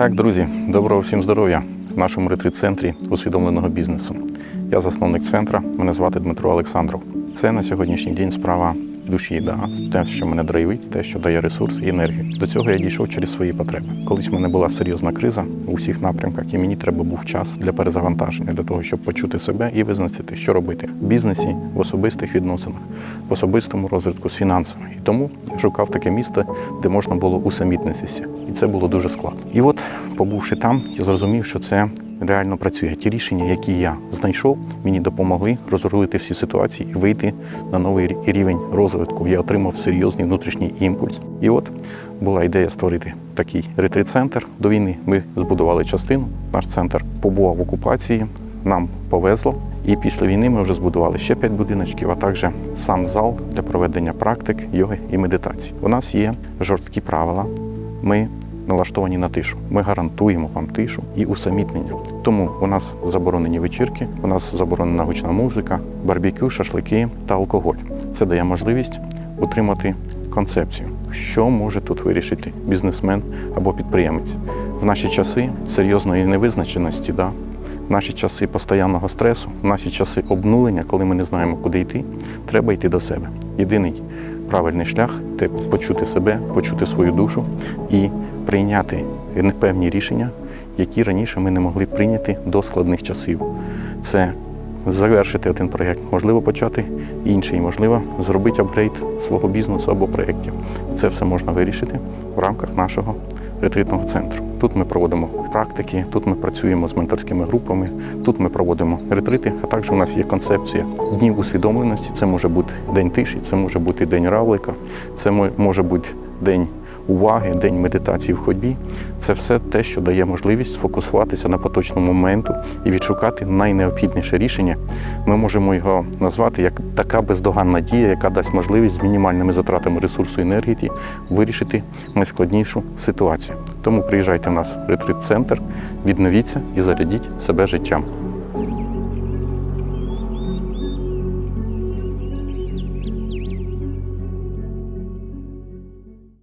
Так, друзі, доброго всім здоров'я в нашому ретрит-центрі усвідомленого бізнесу. Я засновник центра, мене звати Дмитро Олександров. Це на сьогоднішній день справа душі, да, те, що мене драйвить, те, що дає ресурс і енергію. До цього я дійшов через свої потреби. Колись в мене була серйозна криза у всіх напрямках, і мені треба був час для перезавантаження, для того, щоб почути себе і визначити, що робити в бізнесі, в особистих відносинах, в особистому розвитку з фінансами. І тому шукав таке місце, де можна було усамітнитися. І це було дуже складно. І от, побувши там, я зрозумів, що це реально працює. Ті рішення, які я знайшов, мені допомогли розрулити всі ситуації і вийти на новий рівень розвитку. Я отримав серйозний внутрішній імпульс. І от була ідея створити такий ретрит-центр. До війни ми збудували частину. Наш центр побував в окупації. Нам повезло. І після війни ми вже збудували ще п'ять будиночків, а також сам зал для проведення практик, йоги і медитації. У нас є жорсткі правила. Ми налаштовані на тишу. Ми гарантуємо вам тишу і усамітнення. Тому у нас заборонені вечірки, у нас заборонена гучна музика, барбекю, шашлики та алкоголь. Це дає можливість утримати концепцію, що може тут вирішити бізнесмен або підприємець. В наші часи серйозної невизначеності, да, в наші часи постійного стресу, в наші часи обнулення, коли ми не знаємо, куди йти, треба йти до себе. Єдиний правильний шлях це почути себе, почути свою душу і прийняти непевні рішення, які раніше ми не могли прийняти до складних часів. Це завершити один проєкт, можливо, почати інший, можливо, зробити апгрейд свого бізнесу або проєктів. Це все можна вирішити в рамках нашого ретритного центру. Тут ми проводимо практики, тут ми працюємо з менторськими групами, тут ми проводимо ретрити, а також у нас є концепція днів усвідомленості. Це може бути день тиші, це може бути день равлика, це мо- може бути день уваги, день медитації в ходьбі. Це все те, що дає можливість сфокусуватися на поточному моменту і відшукати найнеобхідніше рішення. Ми можемо його назвати як така бездоганна дія, яка дасть можливість з мінімальними затратами ресурсу і енергії вирішити найскладнішу ситуацію. Тому приїжджайте в нас в ретрит-центр, відновіться і зарядіть себе життям.